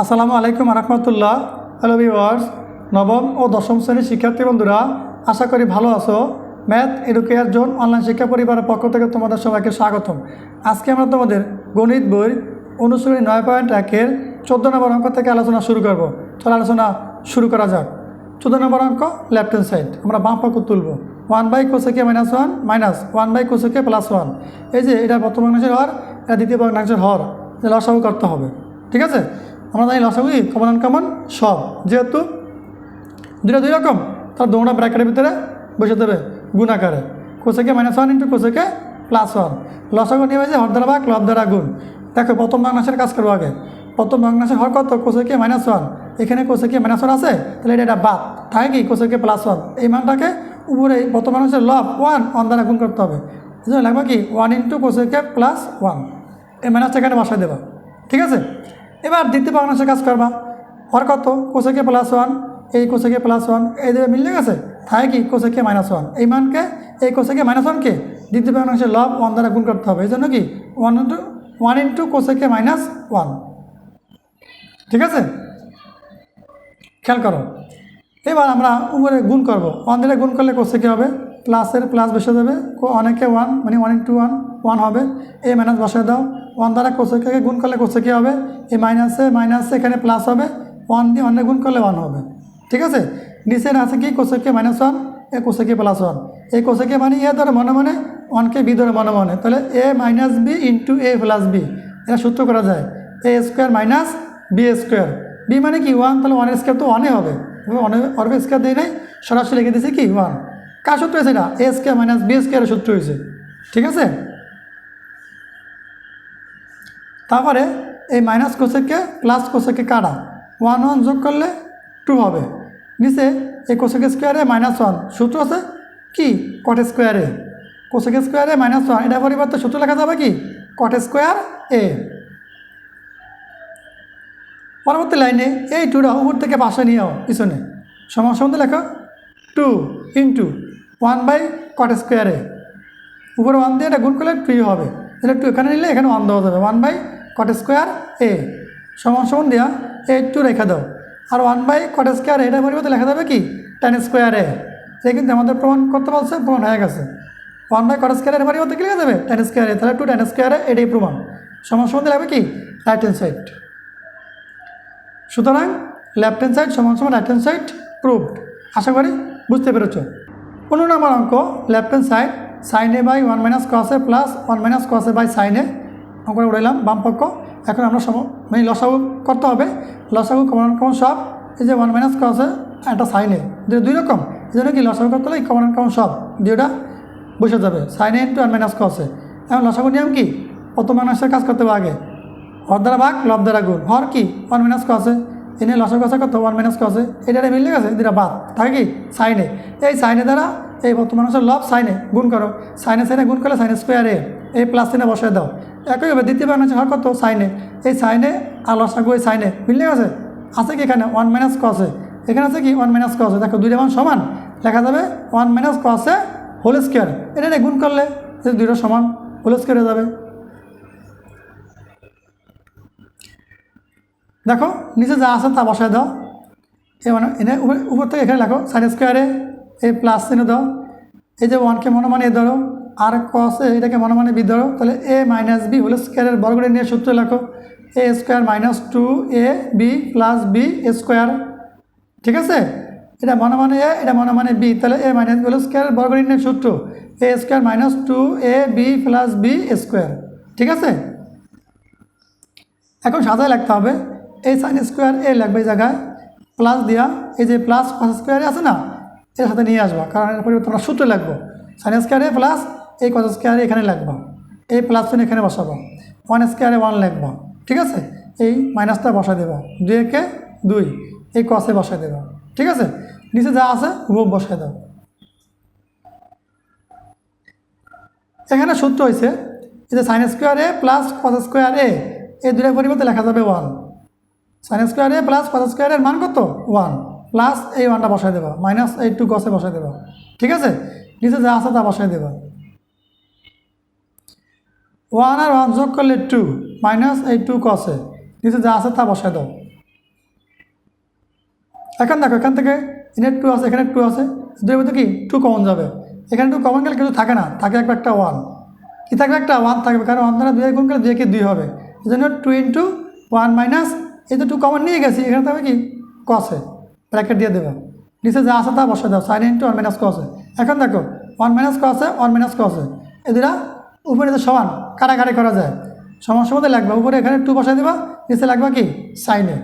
আসসালামু আলাইকুম রহমতুল্লাহ hello viewers নবম ও দশম শ্রেণির শিক্ষার্থী বন্ধুরা, আশা করি ভালো আছো। ম্যাথ এডুকেয়ার জোন অনলাইন শিক্ষা পরিবারের পক্ষ থেকে তোমাদের সবাইকে স্বাগতম। আজকে আমরা তোমাদের গণিত বই অনুশ্রেণী নয় পয়েন্ট একের চোদ্দ নম্বর অঙ্ক থেকে আলোচনা শুরু করব। চলো আলোচনা শুরু করা যাক। চোদ্দ নম্বর অঙ্ক লেফট হ্যান্ড সাইড আমরা বাম পক্ষ তুলব। One by cosec minus one minus one by cosec plus one এই যে এটা প্রথম ভগ্নাংশের হর, এটা দ্বিতীয় ভগ্নাংশের হর। লসাগু করতে হবে। ঠিক আছে? আমরা জানি লসাগু কি? কমন আনকমন সব। যেহেতু দুটো দুই রকম, তার দৌড়া ব্র্যাকেটের ভিতরে বসে দেবে গুণ আকারে। Cosec minus one into cosec plus one লসাগু নিয়ে হয়েছে হর দ্বারা বা ক্লব দ্বারা গুণ। দেখো, প্রথম ভগ্নাংশের কাজ করব আগে। প্রথম ভগ্নাংশের হর কত? কোসেকে মাইনাস ওয়ান এখানে কোসেকে মাইনাস ওয়ান আছে? তাহলে এটা এটা বাদ। থাকে কি? কোসেকে প্লাস ওয়ান এই মানটাকে উপরে প্রথম ভগ্নাংশের লব ওয়ান ওয়ান দ্বারা গুণ করতে হবে। এই জন্য লাগবে কি? One into cosec plus one এই মাইনাসটা এখানে বসায় দেবা। ঠিক আছে? এবার দ্বিতীয় ভগ্নাংশের কাজ করবা। হর কত? কোসেকে প্লাস ওয়ান এই কোসেকে প্লাস ওয়ান এই দেবে মিলে গেছে? থাকে কি? কোসেকে মাইনাস ওয়ান এই মানকে এই কোসেকে মাইনাস ওয়ানকে দ্বিতীয় ভগ্নাংশের লব ওয়ান দ্বারা গুণ করতে হবে। এই জন্য কি? One into one into cosec minus one ঠিক আছে? খেয়াল করো। এবার আমরা উপরে গুণ করব। ওয়ান দিলে গুণ করলে কোসেকে হবে? প্লাসের প্লাস বসে দেবে। অনেকে ওয়ান মানে ওয়ান ইন্টু ওয়ান ওয়ান হবে। এ মাইনাস বসে দাও। ওয়ান দ্বারা কোসেকে গুণ করলে কোসেকে হবে? এ মাইনাসে মাইনাসে এখানে প্লাস হবে। ওয়ান দিয়ে ওয়ানে গুণ করলে ওয়ান হবে। ঠিক আছে? নিচের আছে কি? Cosec minus one A cosec plus one এই কোসেকে মানে এ ধরে মনে মনে ওয়ানকে বি ধরে মনে মনে। তাহলে A minus B into A plus B এটা সূত্র করা যায়। A square minus B square B মানে কি? ওয়ান তাহলে ওয়ানের স্কোয়ার তো ওয়ানে হবে। অর্বে স্কোয়ার দিয়ে নেই। সরাসরি লিখে দিয়েছি কি? ওয়ান কার সূত্র হয়েছে এটা? এস কে মাইনাস বি স্কোয়ারের সূত্র হয়েছে। ঠিক আছে? তারপরে এই মাইনাস কোসেককে প্লাস কোসেককে কাটা? ওয়ান ওয়ান যোগ করলে টু হবে। নিচে এই কোসেক স্কোয়ারে মাইনাস ওয়ান সূত্র আছে কি? কট স্কোয়ারে কোসেক স্কোয়ারে মাইনাস ওয়ান এটা পরিবর্তে সূত্র লেখা যাবে কি? কট স্কোয়ার এ পরবর্তী লাইনে এই টুটা উপর থেকে পাশে নিয়ে যাও পিছনে। সমান সমান লেখো। Two into one by cot স্কোয়ারে উপরে ওয়ান দিয়ে এটা গুণ করলে টু হবে। এটা টু এখানে নিলে এখানে ওয়ান দেওয়া যাবে। One by cot square A সমান সমান দেওয়া এই টু রেখে দাও। আর ওয়ান বাই কট স্কোয়ার এটা পরিবর্তে লেখা যাবে কি? টেন স্কোয়ার এ এটা কিন্তু আমাদের প্রমাণ করতে বলছে প্রমাণ হয়ে গেছে। ওয়ান বাই কট স্কোয়ারের পরিবর্তে কি লেখা যাবে? টেন স্কোয়ারে তাহলে টু টেন স্কোয়ারে এটাই প্রমাণ। সমান সমান লাগবে কি? রাইট হ্যান্ড সাইড সুতরাং লেফট হ্যান্ড সাইড সমান সমান রাইট হ্যান্ড সাইড প্রুভড আশা করি বুঝতে পেরেছ। পনেরো নম্বর অঙ্ক লেফট হ্যান্ড সাইড সাইনে বাই ওয়ান মাইনাস কসে প্লাস ওয়ান মাইনাস কসে বাই সাইনে অঙ্কটা উড়াইলাম বাম পক্ষ। এখন আমরা সম মানে লসাগু করতে হবে। লসাগু কমন কমন সব। এই যে ওয়ান মাইনাস কসে একটা সাইনে দুই রকম। জন্য কি লসাগু করতে হলে কমন কমন সব দুইটা বসে যাবে। সাইনে ইন্টু ওয়ান মাইনাস কসে এখন লসাগু নিয়ম কি? প্রথম মানুষের কাজ করতে হবে আগে। হর দ্বারা ভাগ, লব দ্বারা গুণ। হর কি? ওয়ান মাইনাস কসে এনে লসের কষা কত? ওয়ান মাইনাস কসে এটা মিলে গেছে দুটা বাদ। থাকে কি? সাইনে এই সাইনে দ্বারা এই বর্তমান মানুষের লব সাইনে গুণ করো। সাইনে সাইনে গুণ করলে সাইনে স্কোয়ারে এই প্লাস সাইনে বসায় দাও। একইভাবে দ্বিতীয় মানুষের হর কত? সাইনে এই সাইনে আর লসাগু এই সাইনে মিলে গেছে? আছে কি এখানে? ওয়ান মাইনাস কসে এখানে আছে কি? ওয়ান মাইনাস কসে দেখো, দুইটা মান সমান। লেখা যাবে ওয়ান মাইনাস কসে হোল স্কোয়ার এটা গুণ করলে দুইটা সমান হোল স্কোয়ার হয়ে যাবে। দেখো, নিচে যা আছে তা বসায় দাও। মানে এনে উপর থেকে এখানে লেখো সাইন স্কোয়ারে এই প্লাস চিহ্ন দাও। এই যে ওয়ানকে মনে মানে এ ধরো, আর কস এটাকে মনে মানে বি ধরো, তাহলে এ মাইনাস বি হোল স্কোয়ারের বর্গরে নিয়ে সূত্র লেখো। A square minus two A B plus B square ঠিক আছে? এটা মনে মানে এ এটা মনে মানে বি তাহলে এ মাইনাস বি হোল স্কোয়ারের বর্গরে নিয়ে সূত্র। A square minus two A B plus B square ঠিক আছে? এখন সাজায় লিখতে হবে। এই সাইন স্কোয়ার এ লাগবে এই জায়গায় প্লাস দিয়া এই যে প্লাস কস স্কোয়ারে আছে না, এর সাথে নিয়ে আসবা, কারণ এর পরিবর্তে সূত্র লাগবো। সাইন স্কোয়ারে প্লাস এই কস স্কোয়ারে এখানে লাগবো, এই প্লাস চিহ্ন এখানে বসাবো ওয়ান স্কোয়ারে ওয়ান লাগবো, ঠিক আছে? এই মাইনাসটা বসাই দেবো, দুই একে দুই, এই কসে বসাই দেবো, ঠিক আছে? নিচে যা আছে রূপ বসাই দাও। এখানে সূত্র হয়েছে এই যে sine square A plus cos square A এই দুটার পরিবর্তে লেখা যাবে one sine square A plus cos স্কোয়ারের মান কত? ওয়ান প্লাস এই ওয়ানটা বসাই দেবো। মাইনাস এই টু কসে বসাই দেবো। ঠিক আছে? নিচে যা আছে তা বসাই দেবো। ওয়ান আর ওয়ান যোগ করলে টু মাইনাস এই টু কসে নিচে যা আছে তা বসাই দাও। এখন দেখো, এখান থেকে এখানে টু আছে, এখানে টু আছে। দুই কি? টু কমন যাবে। এখানে টু কমন গেলে কিছু থাকে না। থাকে একবার একটা ওয়ান কি থাকবে একটা? ওয়ান থাকবে। কারণ ওয়ান দ্বারা দুই গুণ গেলে দুই কে দুই হবে? এই জন্য টু ইন্টু ওয়ান মাইনাস এই তো টু কমন নিয়ে গেছি, এখানে থাকবে কি? কসে ব্র্যাকেট দিয়ে দেবে। নিচে যা আছে তা বসে দাও। সাইন ইন্টু ওয়ান মাইনাস কসে এখন দেখো ওয়ান মাইনাস কসে ওয়ান মাইনাস কসে এদিরা উপরে তো সমান, কাটাকাটি করা যায়। সমান সমাতে লাগবে। উপরে এখানে টু বসাই দেবা, নিচে লাগবে কি? সাইনে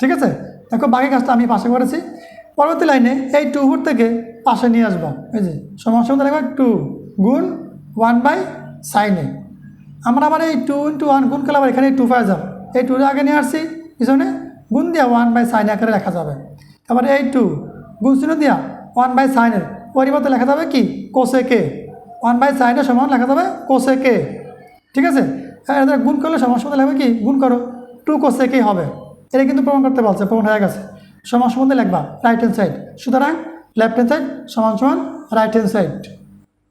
ঠিক আছে? দেখো, বাকি কাজটা আমি পাশে করেছি। পরবর্তী লাইনে এই টু উপর থেকে পাশে নিয়ে আসব। এই যে সমাতে লাগবে টু গুণ ওয়ান বাই সাইনে আমরা আবার এই টু ইন্টু ওয়ান গুণ করলে আবার এখানে টু পাই যাব। এই টুটা আগে নিয়ে আসছি, পিছনে গুণ দিয়া ওয়ান বাই সাইন আকারে লেখা যাবে। তারপরে এই টু গুণ চিহ্ন দিয়া ওয়ান বাই সাইনের পরিবর্তে লেখা যাবে কি? কোসে কে ওয়ান বাই সাইনের সমান লেখা যাবে কোসে কে ঠিক আছে? এদের গুণ করলে মধ্যে লাগবে কি? গুণ করো টু কোসে কে হবে। এটা কিন্তু প্রমাণ করতে পারছে, প্রমাণ হয়ে গেছে। সমান সম্বন্ধে লিখবা রাইট হ্যান্ড সাইড সুতরাং লেফট হ্যান্ড সাইড সমান সমান রাইট হ্যান্ড সাইড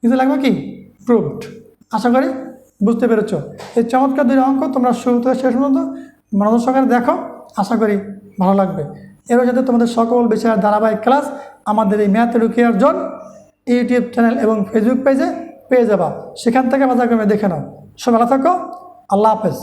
কিন্তু লাগবে কি? প্রুভড আশা করি বুঝতে পেরেছ? এই চমৎকার দুই অঙ্ক তোমরা শুরু থেকে শেষ পর্যন্ত মনোযোগ সহকারে দেখো, আশা করি ভালো লাগবে। এবার যাতে তোমাদের সকল বিষয়ের ধারাবাহিক ক্লাস আমাদের এই ম্যাথ রুকিয়ার জন ইউটিউব চ্যানেল এবং ফেসবুক পেজে পেয়ে যাবা। সেখান থেকে করে দেখে নাও। সব ভালো থাকো, আল্লাহ হাফেজ।